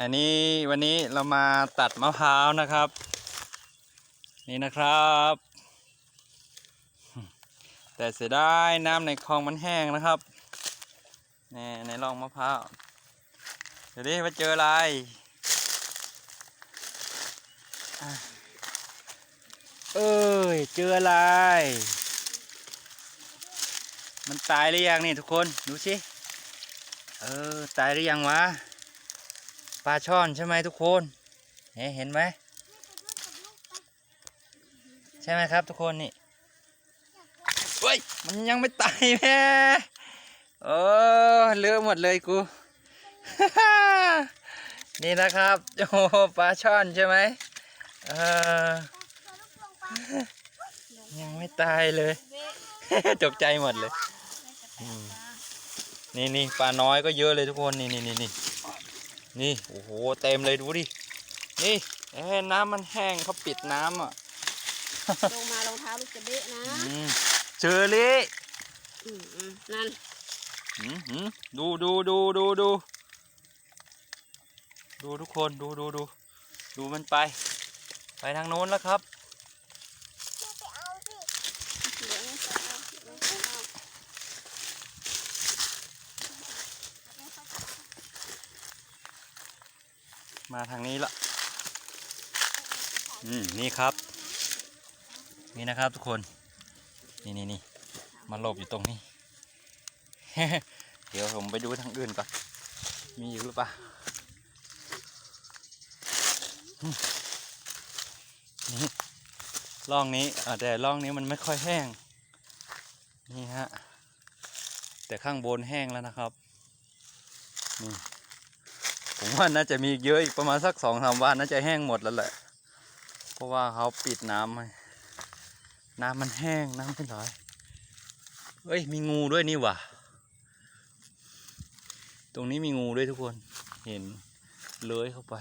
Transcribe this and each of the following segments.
อันนี้วันนี้เรามาตัดมะพร้าวนะครับ นี่นะครับ แต่เสียดายน้ำในคลองมันแห้งนะครับนี่ในร่องมะพร้าวเดี๋ยวนี้มาเจออะไรเอ้ยเจออะไร มันตายหรือยังนี่ทุกคนดูสิเออตายหรือยังวะ ปลาช่อนใช่ไหมทุกคนเห็นไหมใช่ไหมครับทุกคนนี่เฮ้ยมันยังไม่ตายแม่โอ้เลือะหมดเลยกูนี่นะครับโอ้ปลาช่อนใช่ไหมเออยังไม่ตายเลยตกใจหมดเลยนี่นี่ปลาน้อยก็เยอะเลยทุกคนนี่นี่นี่ นี่นี่โอ้โหเต็มเลยดูดิ นี่เอ้ยน้ำมันแห้งเขาปิดน้ำอะลงมารองเท้าลูกจะเบะนะอืมเจอเลยอืมอืมนั่นอืมอืมดูดูดูดูดูดูทุกคนดูดูดูดูมันไป ไปทางโน้นแล้วครับ เหลืองไม่ใช่เอาเหลืองไม่เอา มาทางนี้ละอืมนี่ครับ นี่นะครับทุกคน นี่นี่นี่มาหลบอยู่ตรงนี้ เดี๋ยวผมไปดูทางอื่นก่อน มีอยู่หรือเปล่า นี่ร่องนี้แต่ร่องนี้มันไม่ค่อยแห้ง นี่ฮะ แต่ข้างบนแห้งแล้วนะครับ นี่ ผมว่าน่าจะมีเยอะอีกประมาณสักสองสามวันน่าจะแห้งหมดแล้วแหละ เพราะว่าเขาปิดน้ำไว้น้ำมันแห้งน้ำไม่ไหลเฮ้ยมีงูด้วยนี่หว่ะ ตรงนี้มีงูด้วยทุกคน เห็นเลื้อยเข้าไป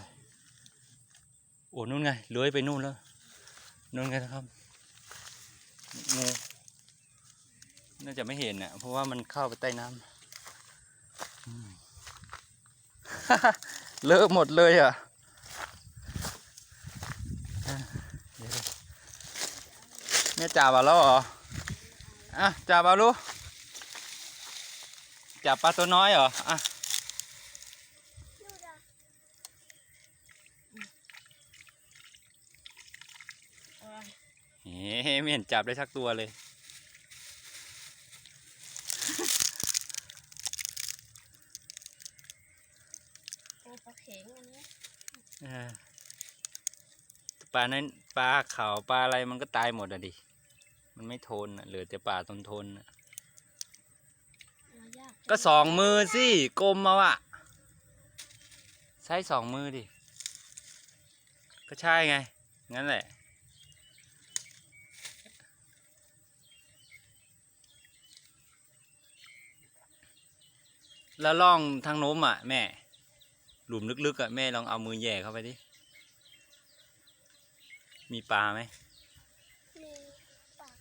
โอ้นู่นไงเลื้อยไปนู่นแล้วนู่นไงนะครับ งู น่าจะไม่เห็นน่ะเพราะว่ามันเข้าไปใต้น้ำ เลอะหมดเลยอะอะเดี๋ยวๆเนี่ยจับเอาแล้วเหรออะจับเอาลูกจับปลาตัวน้อยเหรออะเอาไว้เฮ้ไม่เห็นจับได้สักตัวเลย ปลาเข็งอันนี้เออปลานั้นปลาขาวปลาอะไรมันก็ตายหมดอะดิ มันไม่ทนอะเหลือแต่ปลาทนทนๆอะเอายากก็สองมือสิกลมมาอะใช้สองมือดิ ก็ใช่ไง งั้นแหละ แล้วล่องทางโน้มอะ แม่ หลุมลึกๆอะแม่ลองเอามือแหย่เข้าไปดิ มีปลาไหม มีปาก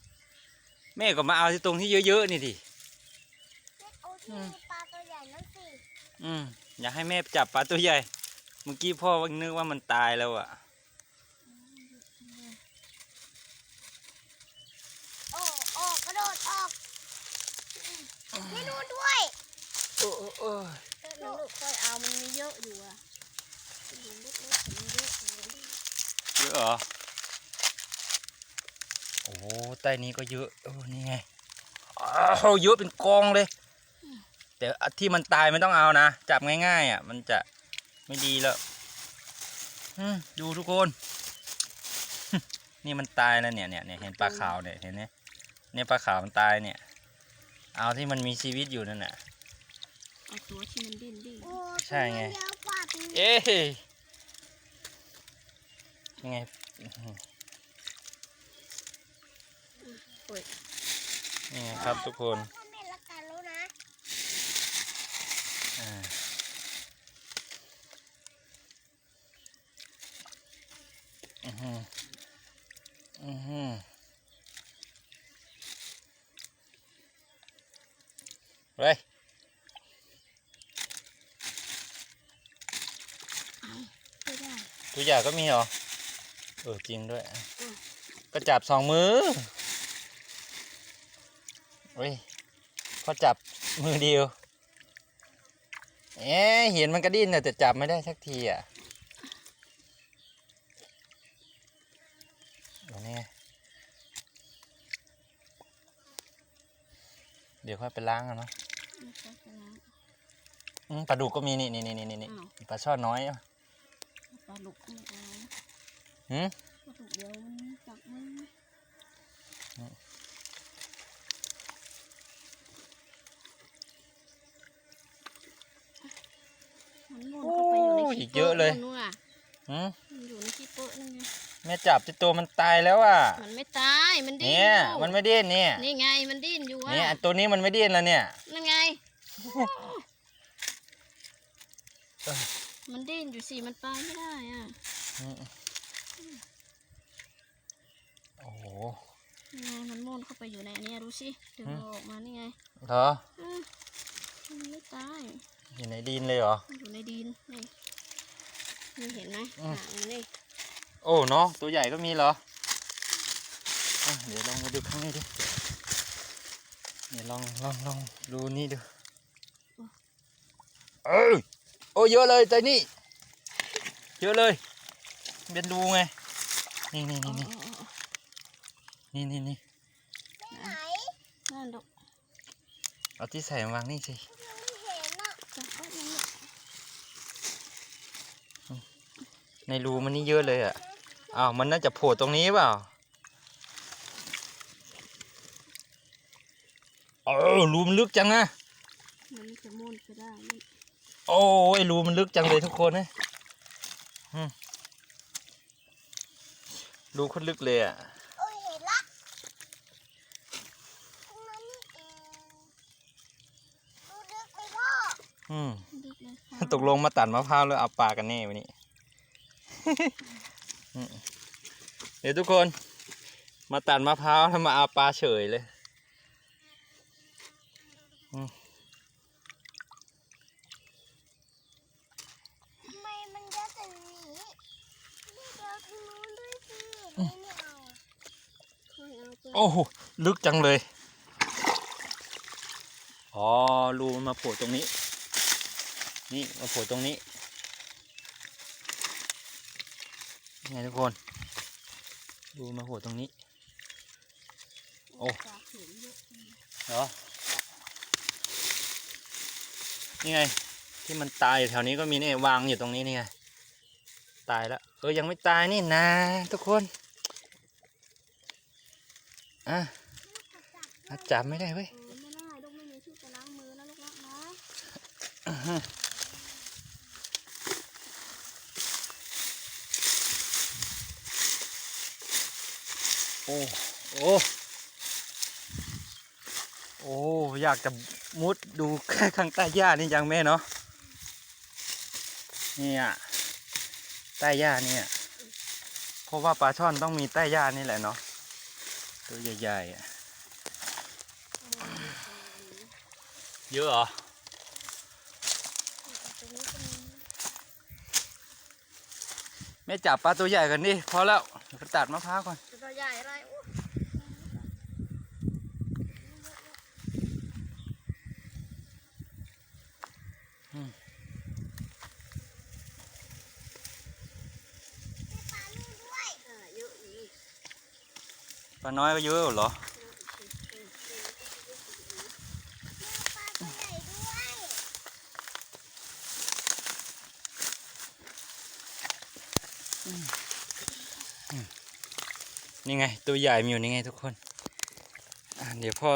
แม่ก็มาเอาที่ตรงที่เยอะๆนี่ดิเอาที่อืมมีปลาตัวใหญ่นั่นสิอืมอยากให้แม่จับปลาตัวใหญ่ เมื่อกี้พ่อนึกว่ามันตายแล้วอะ โอ้ออกกระโดดออกไม่นู่นด้วย โอ้โอ้ โอ้ยเออแล้วลูกค่อยเอามันมีเยอะอยู่อะหลุมเล็กๆแต่มันเยอะอยู่เยอะเหรอโอ้โหใต้นี้ก็เยอะโอ้นี่ไงอ้าวเยอะเป็นกองเลย แต่อันที่มันตายไม่ต้องเอานะ จับง่ายๆอะ มันจะไม่ดีแล้วอืมดูทุกคน นี่มันตายแล้วเนี่ยเนี่ยเนี่ยเห็นปลาขาวเนี่ยเห็นไหมเนี่ยปลาขาวมันตายเนี่ย เอาที่มันมีชีวิตอยู่นั่นน่ะ เอาตัวที่มันดิ้นดิ้นโอ้ใช่ไงตัวมันยาวกว่าตัวนี้เอ๊ะยังไงอื้อหือโอ้ยนี่ไงครับทุกคนพ่อแม่ละกันแล้วนะอ่าอือหืออือหือเฮ้ย ตัวใหญ่ก็มีเหรอ เออจริงด้วย ก็จับสองมือเฮ้ยพอจับมือเดียว เอ๊ะเห็นมันกระดิ้นน่ะแต่จับไม่ได้สักทีอะเดี๋ยวนี้เดี๋ยวค่อยไปล้างกันเนาะไม่ใช่ไปล้างอืมปลาดุกก็มีนี่นี่นี่นี่นี่อ้าวปลาช่อนน้อยอะป ลาดุกไม่เอาหืมปลาดุกเดี๋ยวมันจับมืออืมมันม่วนเข้าไปอยู่ในโอ้ยขี้เยอะเลยนู่นน่ะหืมมันอยู่ในขี้เปอะนั่นไงแม่จับที่ตัวมันตายแล้วอะ มันไม่ตายมันดิ้นเนี่ย อยู่มันไม่ดิ้นเนี่ย นี่ไงมันดิ้นอยู่อะเนี่ยตัวนี้มันไม่ดิ้นแล้วเนี่ย นั่นไงเออ มันดิ้นอยู่สิมันไปไม่ได้อะอืมโอ้โหนี่ไงมันม่วนเข้าไปอยู่ในอันเนี้ยดูสิเดี๋ยวอืมเราออกมานี่ไงเหรออืมมันไม่ตายอยู่ในดินเลยเหรอมันอยู่ในดินนี่นี่เห็นไหมอืมหางมันนี่โอ้เนาะตัวใหญ่ก็มีเหรออะเดี๋ยวลองมาดูข้างนี้ดิเดี๋ยวลองลองลองดูนี่ดูเออ โอ้เยอะเลยใจนี่ เยอะเลยเป็นรูไง นี่นี่อ๋อนี่อ๋ออ๋อนี่นี่นี่ไหนนั่นดอกเอาที่ใส่มาวางนี่สิยังไม่เห็นอะจับเอามันเนี่ยในรูมันนี่เยอะเลยอะอ้าวมันน่าจะโผล่ตรงนี้เปล่าเออรูมันลึกจังนะมันจะม่วนไปได้นี่ โอ้ยรูมันลึกจังเลยทุกคนนะอืมรูโคนลึกเลยอะโอ้ยเห็นละตรงนั้นนี่เองดูดึกไปพ่ออืมลึกเลยค่ะตกลงมาตัดมะพร้าวแล้วเอาปลากันแน่วันนี้อืมเดี๋ยวทุกคน มาตัดมะพร้าวทำมาเอาปลาเฉยเลย ทำไมมันเยอะจังนี้นี่เดี๋ยวทางนู้นด้วยสิไม่เอาอะ ค่อยเอาไป โอ้โหลึกจังเลย อ๋อ รูมันมาโผล่ตรงนี้ นี่มาโผล่ตรงนี้ไงทุกคนรูมาโผล่ตรงนี้ โอ้เข็มเยอะเหรอ นี่ไง ที่มันตายอยู่แถวนี้ก็มีนี่วางอยู่ตรงนี้นี่ไง ตายแล้ว เออยังไม่ตายนี่นะทุกคน อะจับไม่ได้เว้ยไม่ได้ลูกไม่มีที่จะล้างมือนะลูกนะโอ้โอ้โอ้อยากจะมุดดูแค่ข้างใต้หญ้านี่ยังแม่เนาะเนี่ยใต้หญ้านี่เพราะว่าปลาช่อนต้องมีใต้หญ้านี่แหละเนาะ ตัวใหญ่ๆอะเยอะเหรอตรงนี้ก็มีแม่จับปลาตัวใหญ่กันดิพอแล้วเดี๋ยวไปตัดมะพร้าวก่อน ตัวใหญ่อะไรอู้ ปลาลูกด้วย อ่าเยอะอยู่นี่ ปลาน้อยก็เยอะเหรอนี่ไง ตัวใหญ่มีอยู่นี่ไงทุกคน เดี๋ยวพ่อ